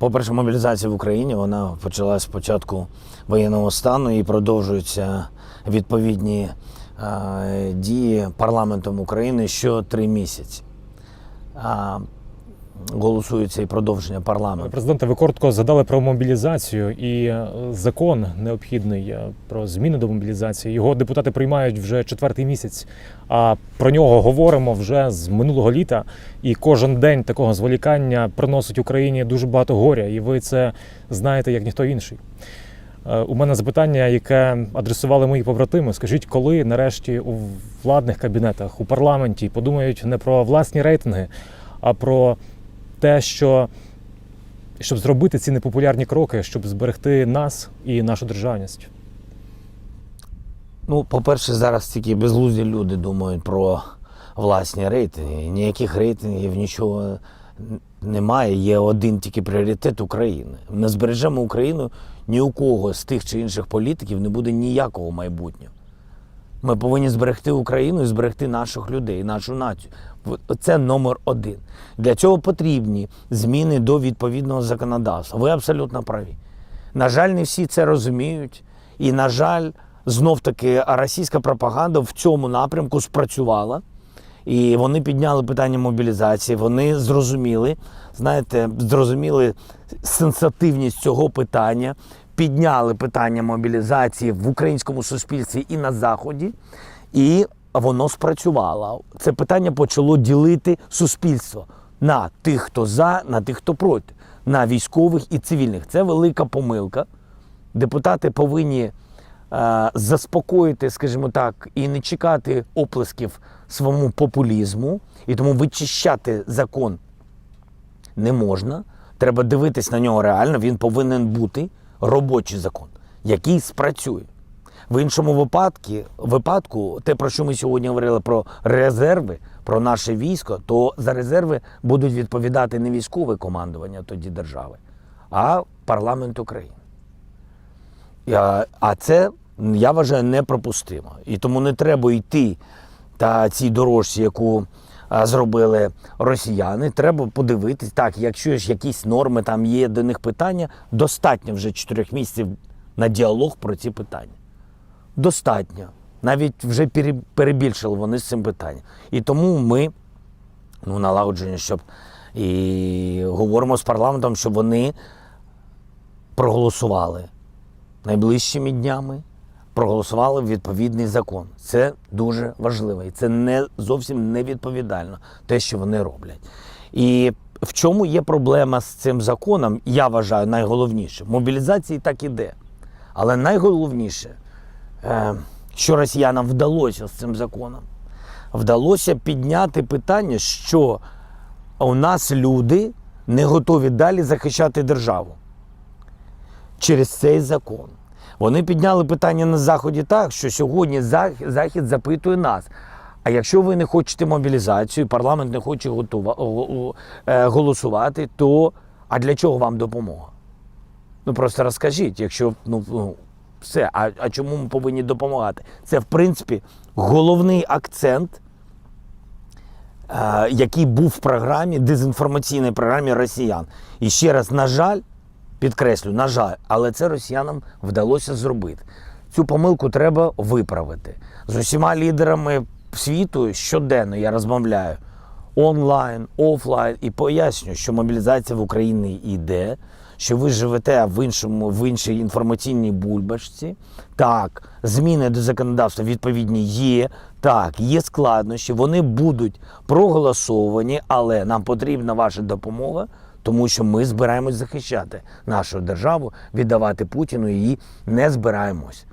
По-перше, мобілізація в Україні вона почалась з початку воєнного стану і продовжуються відповідні е, дії парламентом України що три місяці. Голосується і продовження парламенту. Президенте, ви коротко згадали про мобілізацію і е, закон необхідний е, про зміни до мобілізації. Його депутати приймають вже четвертий місяць. А про нього говоримо вже з минулого літа. І кожен день такого зволікання приносить Україні дуже багато горя, і ви це знаєте як ніхто інший. Е, У мене запитання, яке адресували мої побратими. Скажіть, коли нарешті у владних кабінетах, у парламенті подумають не про власні рейтинги, а про те, що щоб зробити ці непопулярні кроки, щоб зберегти нас і нашу державність. Ну, по-перше, зараз тільки безглузді люди думають про власні рейтинги. Ніяких рейтингів, нічого немає. Є один тільки пріоритет України. Не збережемо Україну, ні у кого з тих чи інших політиків не буде ніякого майбутнього. Ми повинні зберегти Україну і зберегти наших людей, нашу націю. Це номер один. Для цього потрібні зміни до відповідного законодавства. Ви абсолютно праві. На жаль, не всі це розуміють. І, на жаль, знов таки російська пропаганда в цьому напрямку спрацювала. І вони підняли питання мобілізації. Вони зрозуміли, знаєте, зрозуміли сенсативність цього питання, підняли питання мобілізації в українському суспільстві і на заході, і воно спрацювало. Це питання почало ділити суспільство на тих, хто за, на тих, хто проти, на військових і цивільних. Це велика помилка. Депутати повинні е, заспокоїти, скажімо так, і не чекати оплесків своєму популізму, і тому вичищати закон не можна. Треба дивитись на нього реально. Він повинен бути робочий закон, який спрацює. В іншому випадку, випадку, те, про що ми сьогодні говорили про резерви, про наше військо, то за резерви будуть відповідати не військове командування тоді держави, а парламент України. А- це я вважаю неприпустимо. І тому не треба йти та цій дорожці, яку зробили росіяни. Треба подивитись. Так, якщо ж якісь норми там є до них питання, достатньо вже чотирьох місяців на діалог про ці питання. Достатньо. Навіть вже перебільшили вони з цим питанням. І тому ми ну, налагоджені, щоб і говоримо з парламентом, щоб вони проголосували найближчими днями проголосували відповідний закон. Це дуже важливо. І це не зовсім невідповідально, те, що вони роблять. І в чому є проблема з цим законом, я вважаю, найголовніше. Мобілізації так іде. Але найголовніше, що росіянам вдалося з цим законом, вдалося підняти питання, що у нас люди не готові далі захищати державу через цей закон. Вони підняли питання на заході так, що сьогодні захід запитує нас. А якщо ви не хочете мобілізацію, парламент не хоче готува- го- го- е, голосувати, то а для чого вам допомога? Ну просто розкажіть, якщо ну, ну все, а, а чому ми повинні допомагати? Це в принципі головний акцент, е, який був в програмі, дезінформаційній програмі росіян. І ще раз, на жаль, підкреслю, на жаль, але це росіянам вдалося зробити. Цю помилку треба виправити. З усіма лідерами світу щоденно я розмовляю онлайн, офлайн і пояснюю, що мобілізація в Україні йде, що ви живете в іншому в іншій інформаційній бульбашці. Так, зміни до законодавства відповідні є. Так, є складнощі, вони будуть проголосовані, але нам потрібна ваша допомога, тому що ми збираємось захищати нашу державу, віддавати Путіну її не збираємось.